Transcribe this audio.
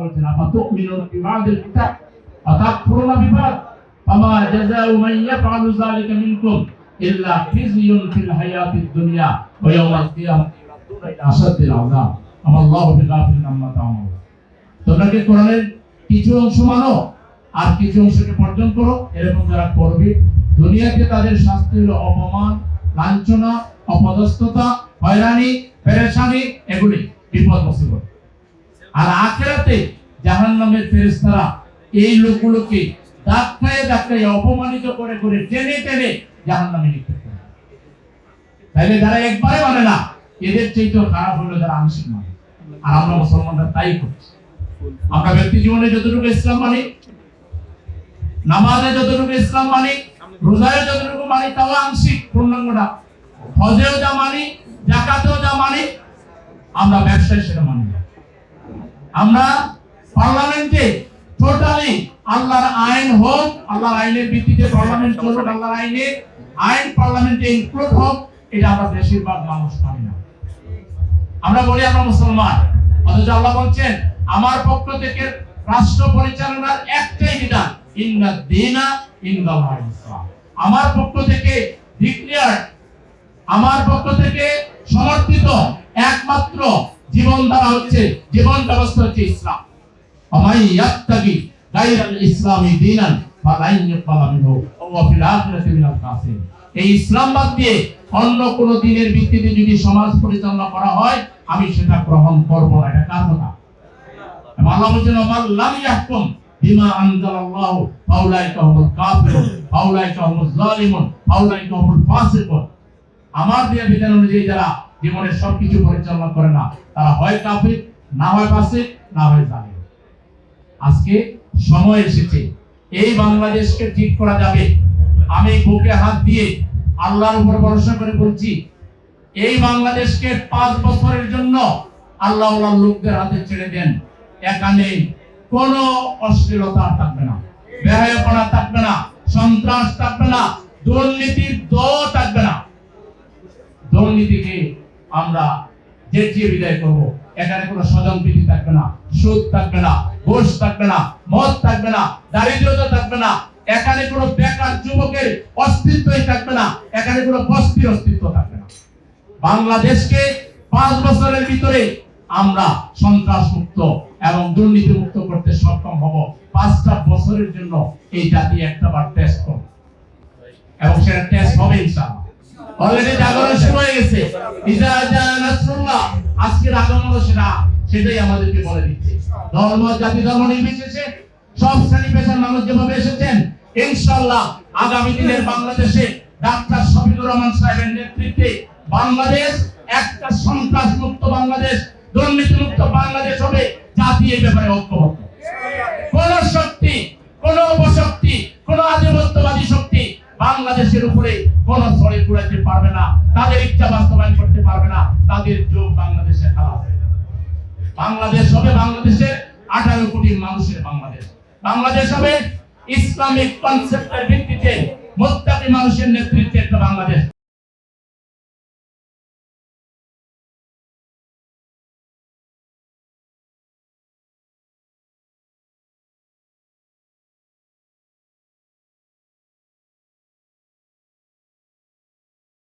বলছেন আপা কিছু অংশ মানো? আর কিছু অংশকে করো? এরকম যারা করবে তাদের শাস্তি হলো অপমান, লাঞ্ছনা, অপদস্থতা, হয়রানি, পেরেশানি, এগুলি বিপদ মুসিবত আর আখেরাতে জাহান্নামের ফেরেশতারা এই লোকগুলোকে ধাক্কায় ধাক্কায় অপমানিত করে করে টেনে টেনে জাহান্নামে নিক্ষেপ করে তাইলে যারা একবারে মানে না, এদের চাইতেও খারাপ হলো যারা আংশিক মানে। আর আমরা মুসলমানরা তাই করছি। আমরা ব্যক্তি জীবনে যতটুকু ইসলাম মানি, নামাজে যতটুকু ইসলাম মানি, রোজায় যতটুকু মানি, তাও আংশিক পূর্ণাঙ্গটা। হজেও যা মানি, জাকাতেও যা মানি, আমরা ব্যবসায় সেটা মানি না। আমরা পার্লামেন্টে টোটালি আল্লাহর আইন হোক, আল্লাহর আইনের ভিত্তিতে পার্লামেন্ট চলুক, আল্লাহর আইনে আইন পার্লামেন্টে ইনক্লুড হোক, এটা আমরা বেশিরভাগ মানুষ মানি না। আমরা বলি আমরা মুসলমান, অথচ আল্লাহ বলছেন, আমার পক্ষ থেকে রাষ্ট্র পরিচালনার একটাই বিধান, ইন্না দিনা ইসলাম। আমার পক্ষ থেকে ডিক্লেয়ার আমার পক্ষ থেকে সমর্থিত একমাত্র জীবন ধারা হচ্ছে জীবন ব্যবস্থা হচ্ছে ইসলাম। আমাই ইয়াত্তাগি গায়রাল ইসলামি দীনান ফালাইন ইকবালা মিনহু ওয়া ফিল আখিরাতি মিনাল কাসিরিন এই ইসলাম বাদ দিয়ে অন্য কোন দিনের ভিত্তিতে যদি সমাজ পরিচালনা করা হয়, আমি সেটা গ্রহণ করব না। এটা কার কথা? আল্লাহ বলছেন আমার লাম ইয়াহকুম বিমা আনজালাল্লাহু ফাউলাইকা হুমুল কাফিরুন, ফাউলাইকা হুমুজ জালিমুন, ফাউলাইকা হুমুল ফাসিকুন। আমার দেয়া বিধান অনুযায়ী যারা জীবনের সবকিছু পরিচালনা করে না। তারা হয় কাফির, না হয় ফাসিক, না হয় জালিম। আজকে সময় এসেছে। এই বাংলাদেশকে ঠিক করা যাবে। আমি বুকে হাত দিয়ে আল্লাহর উপর ভরসা করে বলছি, এই বাংলাদেশকে পাঁচ বছরের জন্য আল্লাহ লোকদের হাতে ছেড়ে দেন। এখানে কোন অশ্লীলতা থাকবে না, বেহায়াপনা থাকবে না, সন্ত্রাস থাকবে না, দুর্নীতির দো থাকবে না। দুর্নীতিকে আমরা জেটিয়ে বিদায় করব। এখানে কোনো স্বজন প্রীতি থাকবে না, সুদ থাকবে না, ঘুষ থাকবে না, মদ থাকবে না দারিদ্রতা থাকবে না। এখানে কোনো বেকার যুবকের অস্তিত্বই থাকবে না, এখানে কোনো বস্তির অস্তিত্ব থাকবে না। বাংলাদেশকে পাঁচ বছরের ভিতরে আমরা সন্ত্রাস মুক্ত এবং দুর্নীতি মুক্ত করতে সক্ষম হব। পাঁচটা বছরের জন্য এই জাতি একটা বার টেস্ট করবে। এবং সেটা টেস্ট হবে ইনশাআল্লাহ। অলরেডি জাগরণ শুরু হয়ে গেছে। আজকের আগমন সেটা, সেটাই আমাদেরকে বলে দিচ্ছে। ধর্ম, জাতি, ধর্ম নির্বিশেষে সব শ্রেণি পেশার মানুষ যেভাবে এসেছেন, ইনশাআল্লাহ আগামী দিনের বাংলাদেশে ডাক্তার শফিকুর রহমান সাহেবের নেতৃত্বে বাংলাদেশ একটা সন্ত্রাস মুক্ত বাংলাদেশ দুর্নীতি মুক্ত বাংলাদেশ হবে, জাতি এই ব্যাপারে ঐক্যবদ্ধ। কোন বাংলাদেশের উপরে কোন ছড়ে কুড়াইতে পারবে না, তাদের ইচ্ছা বাস্তবায়ন করতে পারবে না, তাদের যোগ বাংলাদেশে খারাপ বাংলাদেশ হবে বাংলাদেশের আঠারো কোটি মানুষের বাংলাদেশ। বাংলাদেশ হবে ইসলামিক কনসেপ্টের ভিত্তিতে মোত্তাকি মানুষের নেতৃত্বে একটা বাংলাদেশ।